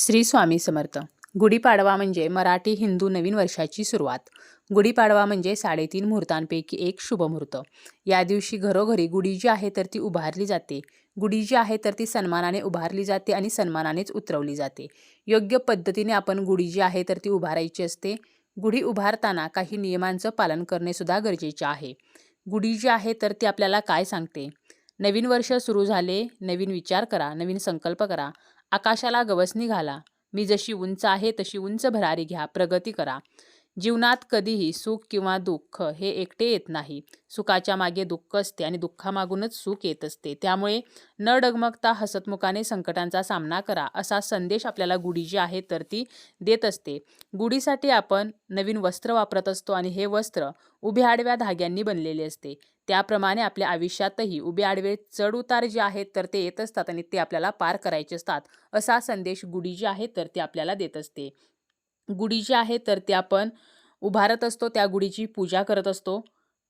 श्री स्वामी समर्थ. गुढीपाडवा म्हणजे मराठी हिंदू नवीन वर्षाची सुरुवात. गुढीपाडवा म्हणजे साडेतीन मुहूर्तांपैकी एक शुभ मुहूर्त. या दिवशी घरोघरी गुढी जी आहे तर ती उभारली जाते. गुढी जी आहे तर ती सन्मानाने उभारली जाते आणि सन्मानानेच उतरवली जाते. योग्य पद्धतीने आपण गुढी जी आहे तर ती उभारायची असते. गुढी उभारताना काही नियमांचं पालन करणे सुद्धा गरजेचे आहे. गुढी जी आहे तर ती आपल्याला काय सांगते? नवीन वर्ष सुरू झाले नवीन विचार करा नवीन संकल्प करा. आकाशाला गवसणी घाला. मी जशी उंच आहे तशी उंच भरारी घ्या. प्रगती करा. जीवनात कधीही सुख किंवा दुःख हे एकटे येत नाही. सुखाच्या मागे दुःख असते आणि दुःखामागूनच सुख येत असते. त्यामुळे न डगमगता हसतमुखाने संकटांचा सामना करा असा संदेश आपल्याला गुढी जी आहे तर ती देत असते. गुढीसाठी आपण नवीन वस्त्र वापरत असतो आणि हे वस्त्र उभ्या आडव्या धाग्यांनी बनलेले असते. त्याप्रमाणे आपल्या आयुष्यातही उभे आडवे चढउतार जे आहेत तर ते येत असतात आणि ते आपल्याला पार करायचे असतात असा संदेश गुढी जी आहे तर ती आपल्याला देत असते. गुढी जी आहे तर ते आपण उभारत असतो त्या गुढीची पूजा करत असतो.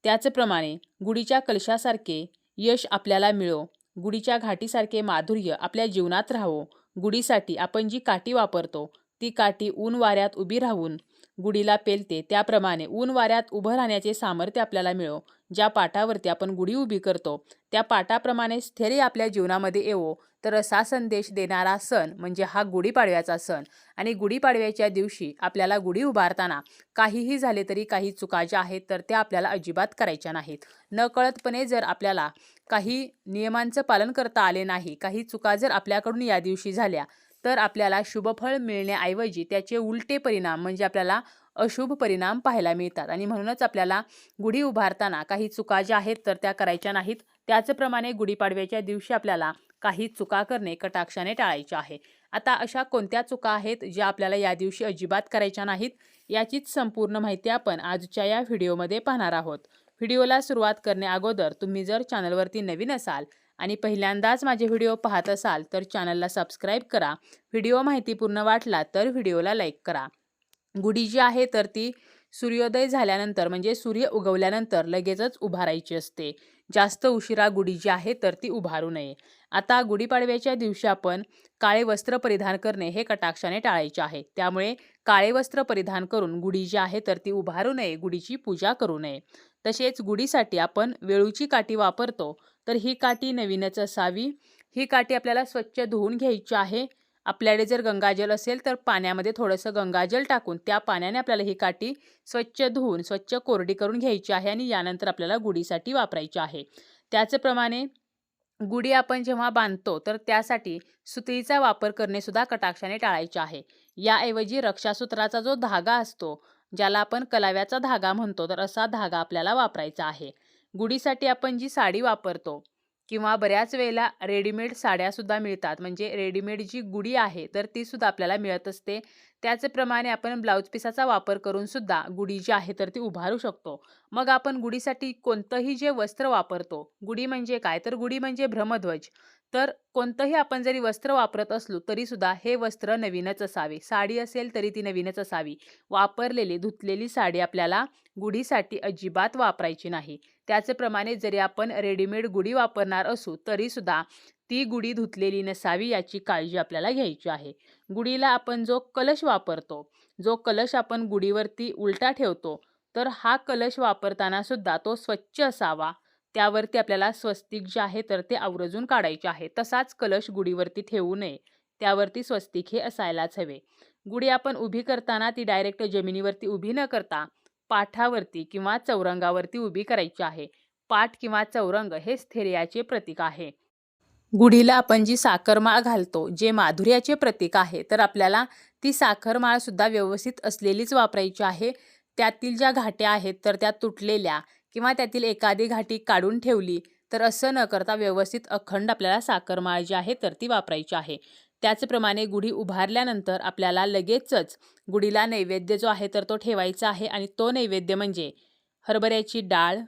त्याचप्रमाणे गुढीच्या कलशासारखे यश आपल्याला मिळो. गुढीच्या घाटीसारखे माधुर्य आपल्या जीवनात राहो गुढीसाठी आपण जी काठी वापरतो ती काठी ऊन वाऱ्यात उभी राहून गुढीला पेलते. त्याप्रमाणे ऊन वाऱ्यात उभं राहण्याचे सामर्थ्य आपल्याला मिळो. ज्या पाठावरती आपण गुढी उभी करतो त्या पाठाप्रमाणे स्थैर्य आपल्या जीवनामध्ये येवो. तर असा संदेश देणारा सण म्हणजे हा गुढीपाडव्याचा सण. आणि गुढीपाडव्याच्या दिवशी आपल्याला गुढी उभारताना काहीही झाले तरी काही चुका ज्या आहेत तर त्या आपल्याला अजिबात करायच्या नाहीत. नकळतपणे जर आपल्याला काही नियमांचं पालन करता आले नाही काही चुका जर आपल्याकडून या दिवशी झाल्या तर आपल्याला शुभफळ मिळण्याऐवजी त्याचे उलटे परिणाम म्हणजे आपल्याला अशुभ परिणाम पाहायला मिळतात. आणि म्हणूनच आपल्याला गुढी उभारताना काही चुका ज्या आहेत तर त्या करायच्या नाहीत. त्याचप्रमाणे गुढीपाडव्याच्या दिवशी आपल्याला काही चुका करणे कटाक्षाने टाळायचे आहे. आता अशा कोणत्या चुका आहेत ज्या आपल्याला या दिवशी अजिबात करायच्या नाहीत याचीच संपूर्ण माहिती आपण आजच्या या व्हिडिओमध्ये पाहणार आहोत. व्हिडिओला सुरुवात करणे अगोदर तुम्ही जर चॅनलवरती नवीन असाल आणि पहिल्यांदाच माझे व्हिडिओ पाहत असाल तर चॅनलला सबस्क्राईब करा. व्हिडिओ माहितीपूर्ण वाटला तर व्हिडिओला लाईक करा. गुढी जी आहे तर ती सूर्योदय झाल्यानंतर म्हणजे सूर्य उगवल्यानंतर लगेचच उभारायची असते. जास्त उशिरा गुढी जी आहे तर ती उभारू नये. आता गुढीपाडव्याच्या दिवशी आपण काळे वस्त्र परिधान करणे हे कटाक्षाने टाळायचे आहे. त्यामुळे काळे वस्त्र परिधान करून गुढी जी आहे तर ती उभारू नये गुढीची पूजा करू नये. तसेच गुढीसाठी आपण वेळूची काठी वापरतो. तर ही काठी नवीनच असावी. ही काठी आपल्याला स्वच्छ धुवून घ्यायची आहे. आपल्याकडे जर गंगाजल असेल तर पाण्यामध्ये थोडंसं गंगाजल टाकून त्या पाण्याने आपल्याला ही काठी स्वच्छ धुवून स्वच्छ कोरडी करून घ्यायची आहे आणि यानंतर आपल्याला गुढीसाठी वापरायची आहे. त्याचप्रमाणे गुढी आपण जेव्हा बांधतो तर त्यासाठी सुतळीचा वापर करणे सुद्धा कटाक्षाने टाळायचे आहे. याऐवजी रक्षासूत्राचा जो धागा असतो ज्याला आपण कलाव्याचा धागा म्हणतो तर असा धागा आपल्याला वापरायचा आहे. गुढीसाठी आपण जी साडी वापरतो किंवा बऱ्याच वेळेला रेडीमेड साड्यासुद्धा मिळतात. म्हणजे रेडीमेड जी गुढी आहे तर ती सुद्धा आपल्याला मिळत असते. त्याचप्रमाणे आपण ब्लाऊज पिसाचा वापर करून सुद्धा गुढी जी आहे तर ती उभारू शकतो. मग आपण गुढीसाठी कोणतंही जे वस्त्र वापरतो गुढी म्हणजे काय? तर गुढी म्हणजे भ्रमध्वज तर कोणतंही आपण जरी वस्त्र वापरत असलो तरी सुद्धा हे वस्त्र नवीनच असावे. साडी असेल तरी ती नवीनच असावी. वापरलेली धुतलेली साडी आपल्याला गुढीसाठी अजिबात वापरायची नाही. त्याचप्रमाणे जरी आपण रेडीमेड गुढी वापरणार असू तरीसुद्धा ती गुढी धुतलेली नसावी याची काळजी आपल्याला घ्यायची आहे. गुढीला आपण जो कलश वापरतो जो कलश आपण गुढीवरती उलटा ठेवतो तर हा कलश वापरताना सुद्धा तो स्वच्छ असावा. त्यावरती आपल्याला स्वस्तिक जे आहे तर ते आवर्जून काढायचे आहे. तसाच कलश गुढीवरती ठेवू नये. त्यावरती स्वस्तिक हे असायलाच हवे. गुढी आपण उभी करताना ती डायरेक्ट जमिनीवरती उभी न करता पाठावरती किंवा चौरंगावरती उभी करायची आहे. पाठ किंवा चौरंग हे स्थैर्याचे प्रतीक आहे. गुढीला आपण जी साखरमाळ घालतो जे माधुर्याचे प्रतीक आहे तर आपल्याला ती साखरमाळसुद्धा व्यवस्थित असलेलीच वापरायची आहे. त्यातील ज्या घाट्या आहेत तर त्या तुटलेल्या किंवा त्यातील एखादी घाटी काढून ठेवली तर असं न करता व्यवस्थित अखंड आपल्याला साखरमाळ जी आहे तर ती वापरायची आहे. त्याचप्रमाणे गुढी उभारल्यानंतर आपल्याला लगेचच गुढीला नैवेद्य जो आहे तर तो ठेवायचा आहे. आणि तो नैवेद्य म्हणजे हरभऱ्याची डाळ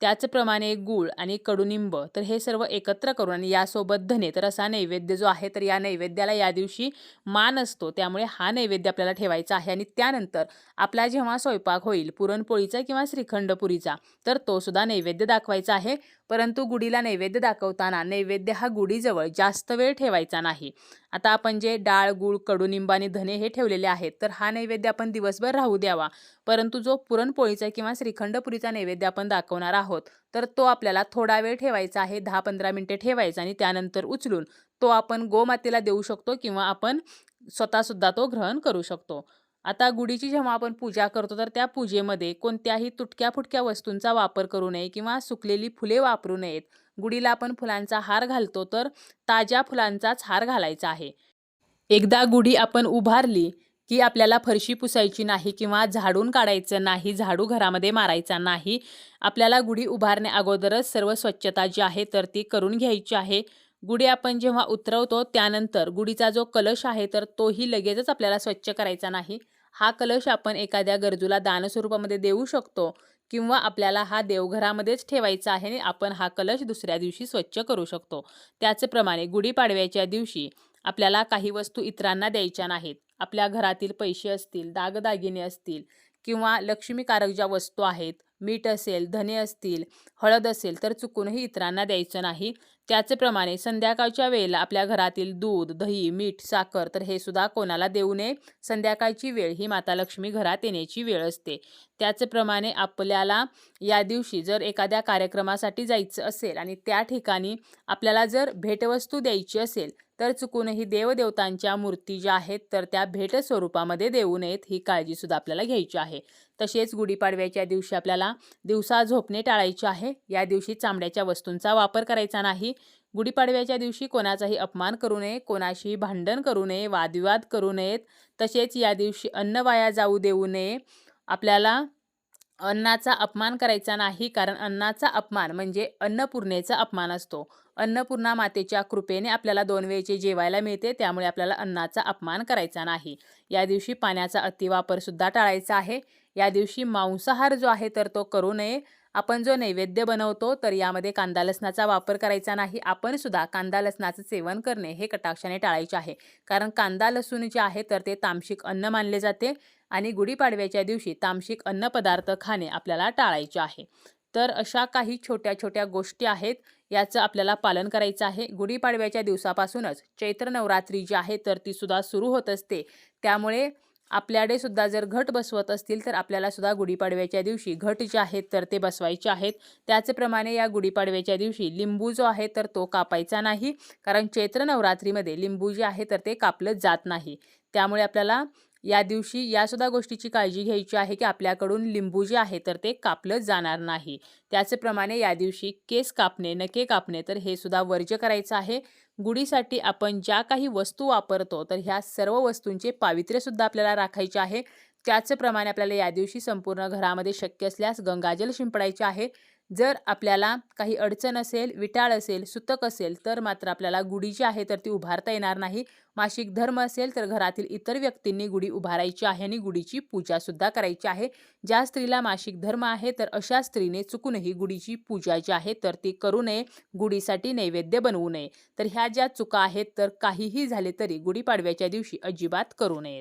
त्याचप्रमाणे गूळ आणि कडुनिंब तर हे सर्व एकत्र करून आणि यासोबत धने तर असा नैवेद्य जो आहे तर या नैवेद्याला या दिवशी मान असतो. त्यामुळे हा नैवेद्य आपल्याला ठेवायचा आहे आणि त्यानंतर आपला जेव्हा स्वयंपाक होईल पुरणपोळीचा किंवा श्रीखंडपुरीचा तर तो सुद्धा नैवेद्य दाखवायचा आहे. परंतु गुढीला नैवेद्य दाखवताना नैवेद्य हा गुढीजवळ जास्त वेळ ठेवायचा नाही. आता आपण जे डाळ गूळ कडुनिंब आणि धने हे ठेवलेले आहेत तर हा नैवेद्य आपण दिवसभर राहू द्यावा. परंतु जो पुरणपोळीचा किंवा श्रीखंडपुरीचा नैवेद्य आपण दाखवणार आहोत आहोत. तर तो आपल्याला थोडा वेळ ठेवायचा आहे दहा पंधरा मिनटे ठेवायचा आणि त्यानंतर उचलून तो आपण गोमातेला देऊ शकतो किंवा आपण स्वतःसुद्धा तो ग्रहण करू शकतो. आता गुढीची जेव्हा आपण पूजा करतो तर त्या पूजेमध्ये कोणत्याही तुटक्या फुटक्या वस्तूंचा वापर करू नये किंवा सुकलेली फुले वापरू नयेत. गुढीला आपण फुलांचा हार घालतो तर ताज्या फुलांचाच हार घालायचा आहे. एकदा गुढी आपण उभारली की आपल्याला फरशी पुसायची नाही किंवा झाडून काढायचं नाही झाडू घरामध्ये मारायचा नाही. आपल्याला गुढी उभारण्या अगोदरच सर्व स्वच्छता जी आहे तर ती करून घ्यायची आहे. गुढी आपण जेव्हा उतरवतो त्यानंतर गुढीचा जो कलश आहे तर तोही लगेचच आपल्याला स्वच्छ करायचा नाही. हा कलश आपण एखाद्या गरजूला दानस्वरूपामध्ये देऊ शकतो किंवा आपल्याला हा देवघरामध्येच ठेवायचा आहे आणि आपण हा कलश दुसऱ्या दिवशी स्वच्छ करू शकतो. त्याचप्रमाणे गुढीपाडव्याच्या दिवशी आपल्याला काही वस्तू इतरांना द्यायच्या नाहीत. आपल्या घरातील पैसे असतील दागदागिने असतील किंवा लक्ष्मीकारक ज्या वस्तू आहेत मीठ असेल धने असतील हळद असेल तर चुकूनही इतरांना द्यायचं नाही. त्याचप्रमाणे संध्याकाळच्या वेळेला आपल्या घरातील दूध दही मीठ साखर तर हे सुद्धा कोणाला देऊ नये. संध्याकाळची वेळ ही माता लक्ष्मी घरात येण्याची वेळ असते. त्याचप्रमाणे आपल्याला या दिवशी जर एखाद्या कार्यक्रमासाठी जायचं असेल आणि त्या ठिकाणी आपल्याला जर भेटवस्तू द्यायची असेल तर चुकूनही देवदेवतांच्या मूर्ती ज्या आहेत तर त्या भेट स्वरूपामध्ये देऊ नयेत ही काळजीसुद्धा आपल्याला घ्यायची आहे. तसेच गुढीपाडव्याच्या दिवशी आपल्याला दिवसा झोपणे टाळायचे आहे. या दिवशी चामड्याच्या वस्तूंचा वापर करायचा नाही. गुढीपाडव्याच्या दिवशी कोणाचाही अपमान करू नये कोणाशी भांडण करू नये वादविवाद करू नयेत. तसेच या दिवशी अन्न वाया जाऊ देऊ नये. आपल्याला अन्नाचा अपमान करायचा नाही कारण अन्नाचा अपमान म्हणजे अन्नपूर्णेचा अपमान असतो. अन्नपूर्णा मातेच्या कृपेने आपल्याला दोन वेळचे जेवायला मिळते त्यामुळे आपल्याला अन्नाचा अपमान करायचा नाही. या दिवशी पाण्याचा अतिवापरसुद्धा टाळायचा आहे. या दिवशी मांसाहार जो आहे तर तो करू नये. आपण जो नैवेद्य बनवतो तर यामध्ये कांदा लसणाचा वापर करायचा नाही. आपण सुद्धा कांदा लसणाचं सेवन करणे हे कटाक्षाने टाळायचे आहे. कारण कांदा लसूण जे आहे तर ते तामशिक अन्न मानले जाते आणि गुढीपाडव्याच्या दिवशी तामशिक अन्नपदार्थ खाणे आपल्याला टाळायचे आहे. तर अशा काही छोट्या छोट्या गोष्टी आहेत याचं आपल्याला पालन करायचं आहे. गुढीपाडव्याच्या दिवसापासूनच चैत्र नवरात्री जी आहे तर ती सुद्धा सुरू होत असते. त्यामुळे आपल्याकडे सुद्धा जर घट बसवत असतील तर आपल्याला सुद्धा गुढीपाडव्याच्या दिवशी घट जे आहेत तर ते बसवायचे आहेत. त्याचप्रमाणे या गुढीपाडव्याच्या दिवशी लिंबू जो आहे तर तो कापायचा नाही. कारण चैत्र नवरात्रीमध्ये लिंबू जे आहे तर ते कापलं जात नाही. त्यामुळे आपल्याला या दिवशी यासुद्धा गोष्टीची काळजी घ्यायची आहे की आपल्याकडून लिंबू जे आहे तर ते कापलं जाणार नाही. त्याचप्रमाणे या दिवशी केस कापणे नके कापणे तर हे सुद्धा वर्ज्य करायचं आहे. गुढीसाठी आपण ज्या काही वस्तू वापरतो तर ह्या सर्व वस्तूंचे पावित्र्यसुद्धा आपल्याला राखायचे आहे. त्याचप्रमाणे आपल्याला या दिवशी संपूर्ण घरामध्ये शक्य असल्यास गंगाजल शिंपडायचे आहे. जर आपल्याला काही अडचण असेल विटाळ असेल सुतक असेल तर मात्र आपल्याला गुढी जी आहे तर ती उभारता येणार नाही. मासिक धर्म असेल तर घरातील इतर व्यक्तींनी गुढी उभारायची आहे आणि गुढीची पूजासुद्धा करायची आहे. ज्या स्त्रीला मासिक धर्म आहे तर अशा स्त्रीने चुकूनही गुढीची पूजा जी आहे तर ती करू नये. गुढीसाठी नैवेद्य बनवू नये. तर ह्या ज्या चुका आहेत तर काहीही झाले तरी गुढीपाडव्याच्या दिवशी अजिबात करू नये.